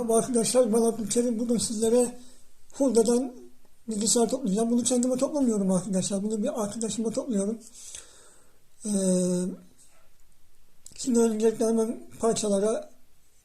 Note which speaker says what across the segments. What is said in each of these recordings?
Speaker 1: Merhaba arkadaşlar, ben Abdülkerim. Bugün sizlere Hurda'dan bilgisayar toplayacağım. Bunu kendime toplamıyorum arkadaşlar. Bunu bir arkadaşıma topluyorum. Ee, şimdi öncelikle hemen parçalara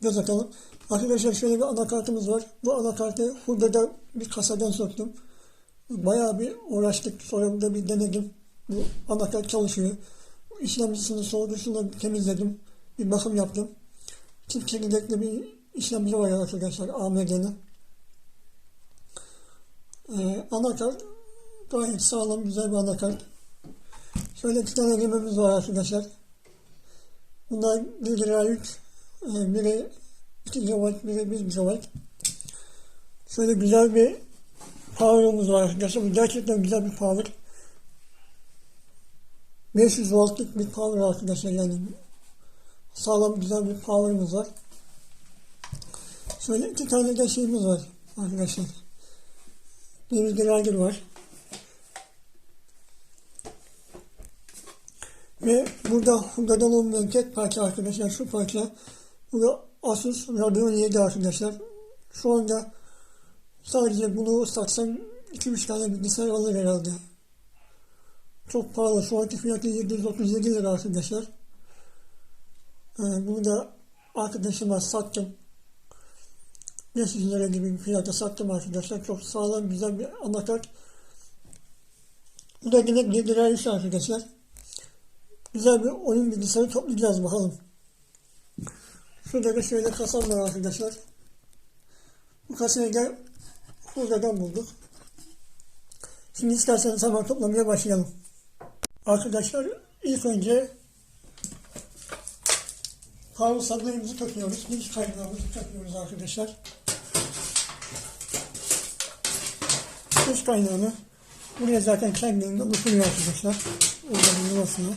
Speaker 1: göz atalım. Arkadaşlar şöyle bir anakartımız var. Bu anakartı Hurda'da bir kasadan söktüm. Bayağı bir uğraştık. Sonra burada bir denedim. Bu anakart çalışıyor. İşlemcisini soğudusunu temizledim. Bir bakım yaptım. Çift çekirdekli bir işlemci var arkadaşlar AMD'nin. Ee, anakart gayet sağlam güzel bir anakart. Şöyle iki tane RAM'imiz var arkadaşlar. Bunlar 1 lira yük. Ee, biri 2 GB, biri 1 GB. Şöyle güzel bir power'ımız var arkadaşlar. Bu gerçekten güzel bir power. 500 voltluk bir power arkadaşlar yani sağlam güzel bir power'ımız var. Şöyle iki tane de şeyimiz var arkadaşlar. Bir grinder var. Ve burada Hurda'dan olmayan parça arkadaşlar şu parça. Bu da Asus Radeon 7 arkadaşlar. Şu anda sadece bunu satsam 2-3 tane bilgisayar alır herhalde. Çok pahalı. Şu anki fiyatı 737 lira arkadaşlar. Ee, bunu da arkadaşıma sattım. 500 lira gibi bir fiyata sattım arkadaşlar. Çok sağlam güzel bir anakart. Bu da yine 1 lira arkadaşlar. Güzel bir oyun bilgisayarı toplayacağız bakalım. Şurada da şöyle kasam var arkadaşlar. Bu kasayı da buradan bulduk. Şimdi isterseniz hemen toplamaya başlayalım. Arkadaşlar ilk önce Power supply'ımızı takıyoruz. Giriş kaynağımızı takıyoruz arkadaşlar. Giriş kaynağını buraya zaten kendiliğinden oturuyor arkadaşlar. Oradan yuvasına.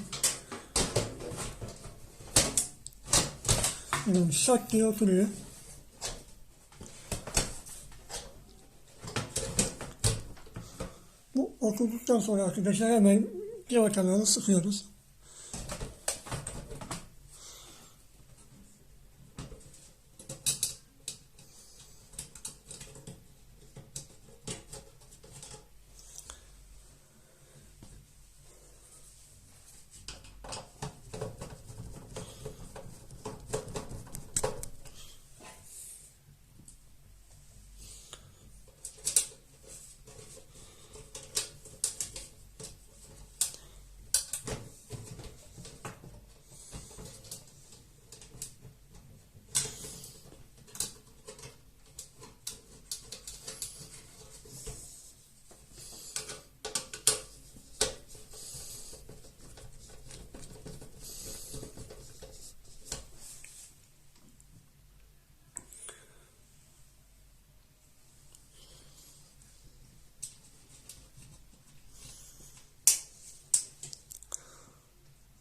Speaker 1: Yani şak diye oturuyor. Bu oturduktan sonra arkadaşlar hemen ceva kanalını sıkıyoruz.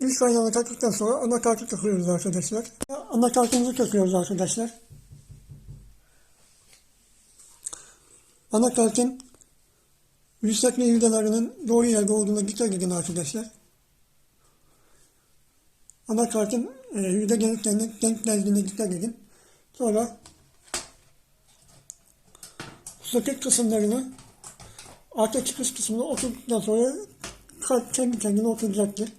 Speaker 1: İlk kaynağını taktıktan sonra anakartı takıyoruz arkadaşlar. Anakartımızı takıyoruz arkadaşlar. Anakartın yüksek ve vidalarının doğru yerde olduğuna dikkat edin arkadaşlar. Anakartın e, vida genliklerine denk geldiğine dikkat edin. Sonra soket kısımlarını arka çıkış kısmına oturduktan sonra kart kendi kendine oturacaktır.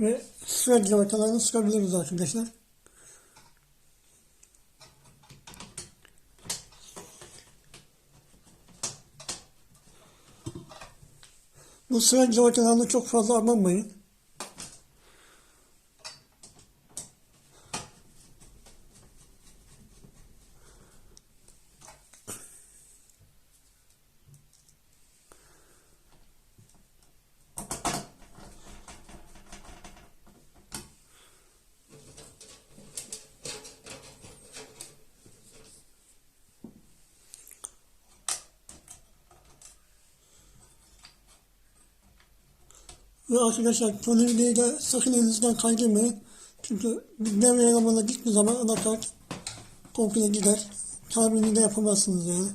Speaker 1: Ve sıra civatalarını sıkabiliriz arkadaşlar. Bu sıra civatalarını çok fazla abanmayın. Ve arkadaşlar konu konuyla da sakın elinizden kaydırmayın. Çünkü devre yaramana gittiği zaman anakart komple gider. Tabirini de yapamazsınız yani.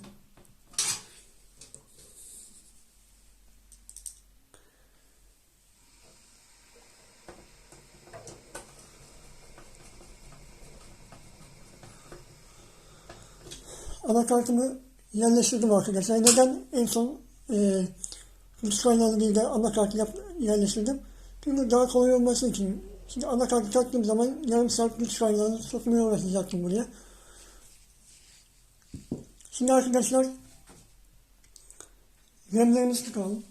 Speaker 1: Anakartımı yerleştirdim arkadaşlar. Neden en son e, değil de anakartı yap, yerleştirdim? Çünkü daha kolay olması için. Şimdi anakartı taktığım zaman yarım saat güç kaynağını sokmaya uğraşacaktım buraya. Şimdi arkadaşlar RAM'lerimizi çıkalım.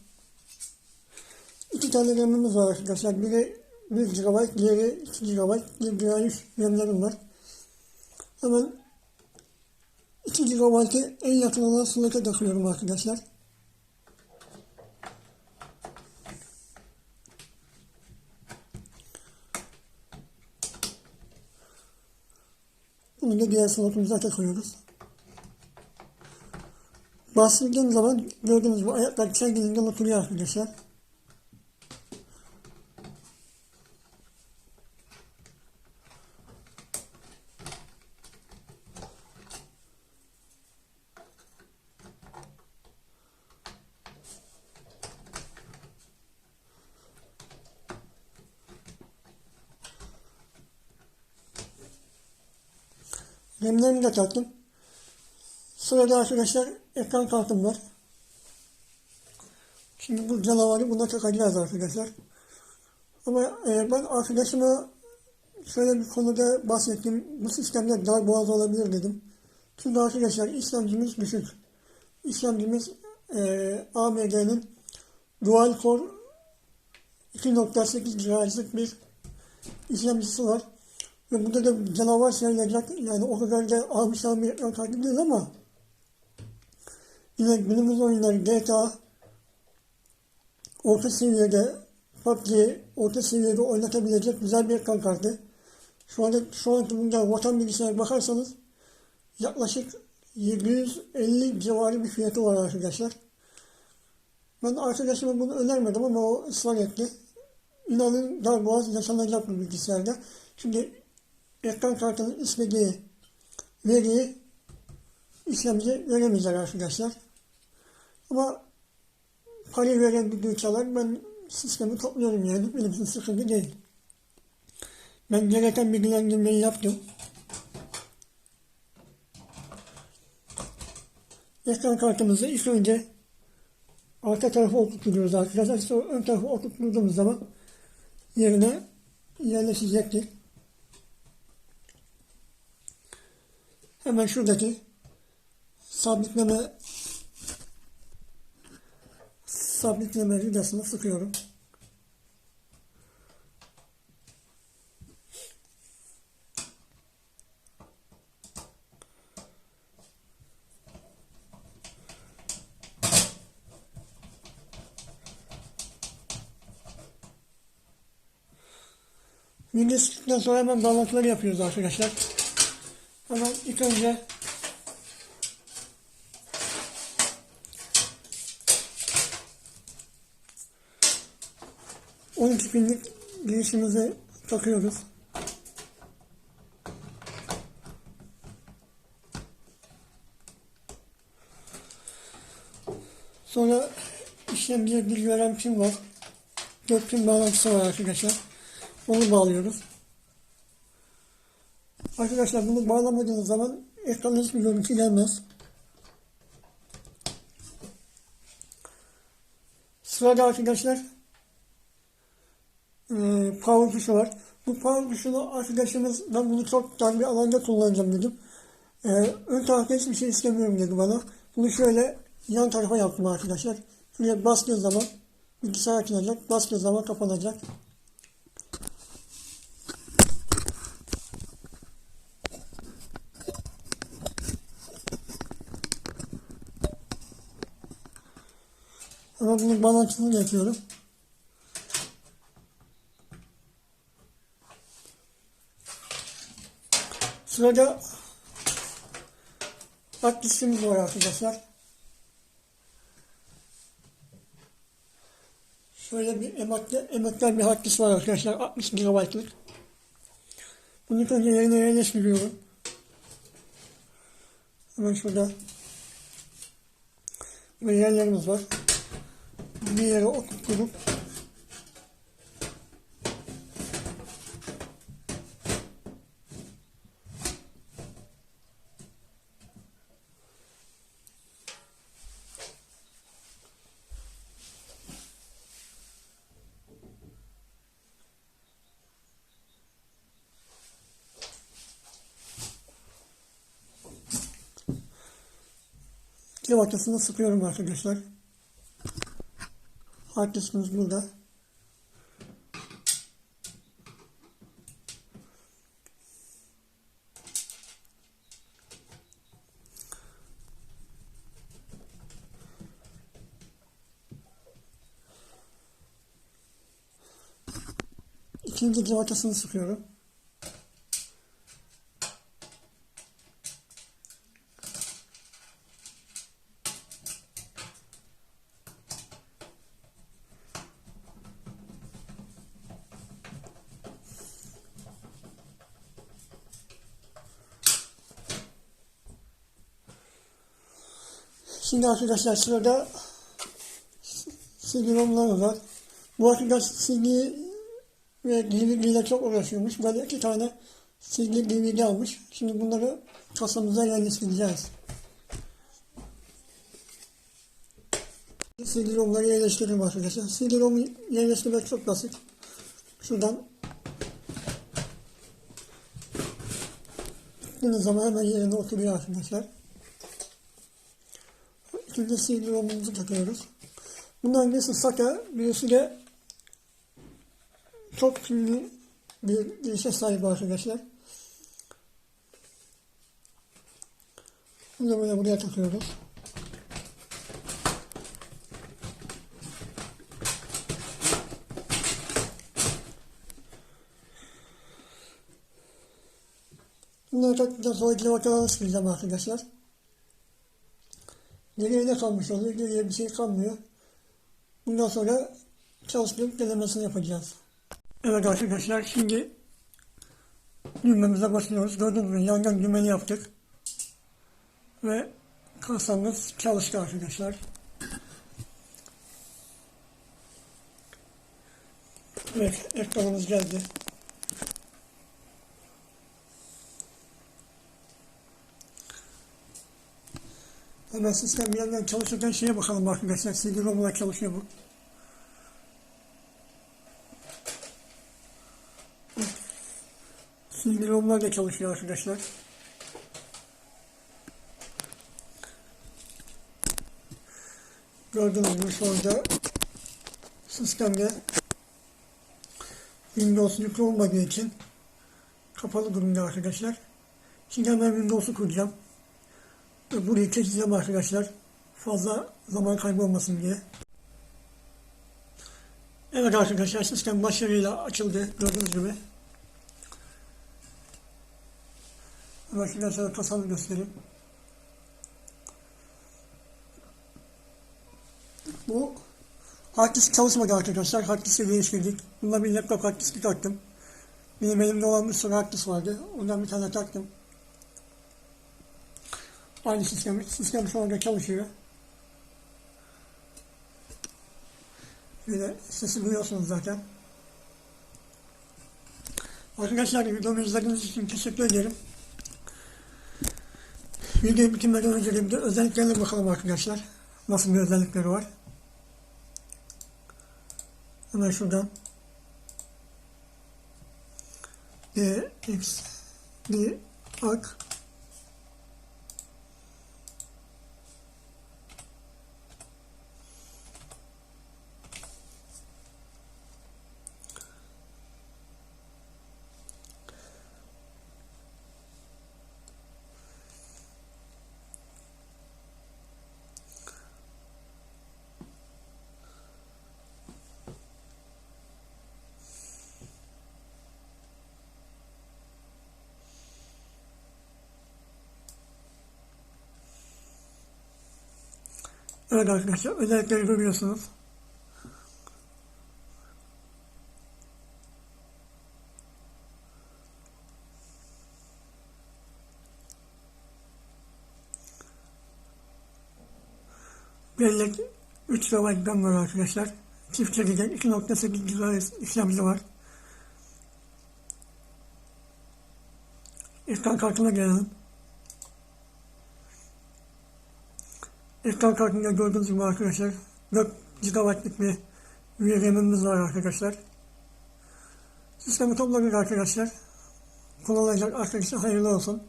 Speaker 1: İki tane RAM'imiz var arkadaşlar. Biri 1 GB, diğeri 2 GB, 1 GB RAM'lerim var. Hemen 2 GB'ı en yakın olan slot'a takıyorum arkadaşlar. Bunu da diğer slotumuza takıyoruz. Bastırdığım zaman gördüğünüz gibi ayaklar kendiliğinden oturuyor arkadaşlar. Remlerimi de taktım. Sırada arkadaşlar ekran kartım var. Şimdi bu canavarı buna takacağız arkadaşlar. Ama e, ben arkadaşıma şöyle bir konuda bahsettim. Bu sistemde dar boğaz olabilir dedim. Çünkü arkadaşlar işlemcimiz düşük. İşlemcimiz e, AMD'nin Dual Core 2.8 GHz'lık bir işlemcisi var. Ve burada da canavar sayılacak. Yani o kadar da almışlar bir kartı değil ama yine günümüz oyunları GTA orta seviyede PUBG orta seviyede oynatabilecek güzel bir ekran kartı. Şu anda şu anki bunda vatan bilgisayar bakarsanız yaklaşık 750 civarı bir fiyatı var arkadaşlar. Ben arkadaşıma bunu önermedim ama o ısrar etti. İnanın darboğaz yaşanacak bu bilgisayarda. Şimdi ekran kartının istediği veriyi işlemci veremeyecek arkadaşlar. Ama parayı veren bir dükkanlar ben sistemi topluyorum yani. Benim için sıkıntı değil. Ben gereken bilgilendirmeyi yaptım. Ekran kartımızı ilk önce arka tarafa oturtuyoruz arkadaşlar. Sonra ön tarafa oturttuğumuz zaman yerine yerleşecektir. Hemen şuradaki sabitleme sabitleme vidasını sıkıyorum. Sıktıktan sonra hemen bağlantıları yapıyoruz arkadaşlar. Hemen ilk önce on iki pinlik girişimizi takıyoruz. Sonra işlemciye bir veren pin var. Dört pin bağlantısı var arkadaşlar. Onu bağlıyoruz. Arkadaşlar bunu bağlamadığınız zaman ekranda hiçbir görüntü gelmez. Sırada arkadaşlar e, power tuşu var. Bu power tuşunu arkadaşımız ben bunu çok dar bir alanda kullanacağım dedim. E, ön tarafta hiçbir şey istemiyorum dedi bana. Bunu şöyle yan tarafa yaptım arkadaşlar. Şuraya bastığı zaman bilgisayar açılacak. Bastığı zaman kapanacak. Bunun balansını yapıyorum. Sırada diskimiz var arkadaşlar. Şöyle bir emekli, emekler bir hard var arkadaşlar. 60 GB'lık. Bunu önce yerine yerleştiriyorum. Hemen şurada böyle yerlerimiz var bir yere oturtup Kev ortasını sıkıyorum arkadaşlar. Hard diskimiz burada. İkinci cıvatasını sıkıyorum. Şimdi arkadaşlar sırada CD-ROM'lar var. Bu arkadaş CD ve DVD ile çok uğraşıyormuş. Böyle iki tane CD DVD almış. Şimdi bunları kasamıza yerleştireceğiz. CD-ROM'ları yerleştiriyorum arkadaşlar. CD-ROM'u yerleştirmek çok basit. Şuradan Tıkladığınız zaman hemen yerine oturuyor arkadaşlar. Şimdi CD-ROM'umuzu takıyoruz. Bundan birisi SATA, birisi de çok pilli bir girişe sahip arkadaşlar. Bunu da böyle buraya takıyoruz. Bunları taktıktan sonra civatalarını sıkacağım arkadaşlar. Geriye ne kalmış oluyor? Geriye bir şey kalmıyor. Bundan sonra çalıştırıp denemesini yapacağız. Evet arkadaşlar şimdi düğmemize basıyoruz. Gördüğünüz gibi yandan düğmeni yaptık. Ve kasamız çalıştı arkadaşlar. Evet ekranımız geldi. Hemen sistem yandan çalışırken şeye bakalım arkadaşlar. CD-ROM'la çalışıyor bu. CD-ROM'lar da çalışıyor arkadaşlar. Gördüğünüz gibi şu anda sistemde Windows yüklü olmadığı için kapalı durumda arkadaşlar. Şimdi hemen Windows'u kuracağım. Burayı keseceğim arkadaşlar. Fazla zaman kaybolmasın diye. Evet arkadaşlar sistem başarıyla açıldı gördüğünüz gibi. Sonra kasamı göstereyim. Bu hard disk çalışmadı arkadaşlar. Hard diski değiştirdik. Bunda bir laptop hard diski taktım. Benim elimde olan bir sürü hard disk vardı. Ondan bir tane taktım. Aynı sistem. Sistem şu anda çalışıyor. Böyle sesi duyuyorsunuz zaten. Arkadaşlar videomu izlediğiniz için teşekkür ederim. Videoyu bitirmeden önce de özelliklerine bakalım arkadaşlar. Nasıl bir özellikleri var. Hemen şuradan D, X, Evet arkadaşlar özellikleri görüyorsunuz. Bellek 3 GB RAM var arkadaşlar. Çift çekirdek 2.8 GHz işlemci var. Ekran kartına gelelim. Ekran kartında gördüğünüz gibi arkadaşlar 4 GB'lık bir VRAM'imiz var arkadaşlar. Sistemi topladık arkadaşlar. Kullanılacak arkadaşlar hayırlı olsun.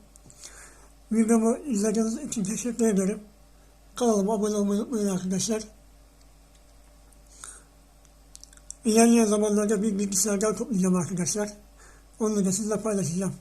Speaker 1: Videomu izlediğiniz için teşekkür ederim. Kanalıma abone olmayı unutmayın arkadaşlar. İlerleyen zamanlarda bir bilgisayardan toplayacağım arkadaşlar. Onu da sizle paylaşacağım.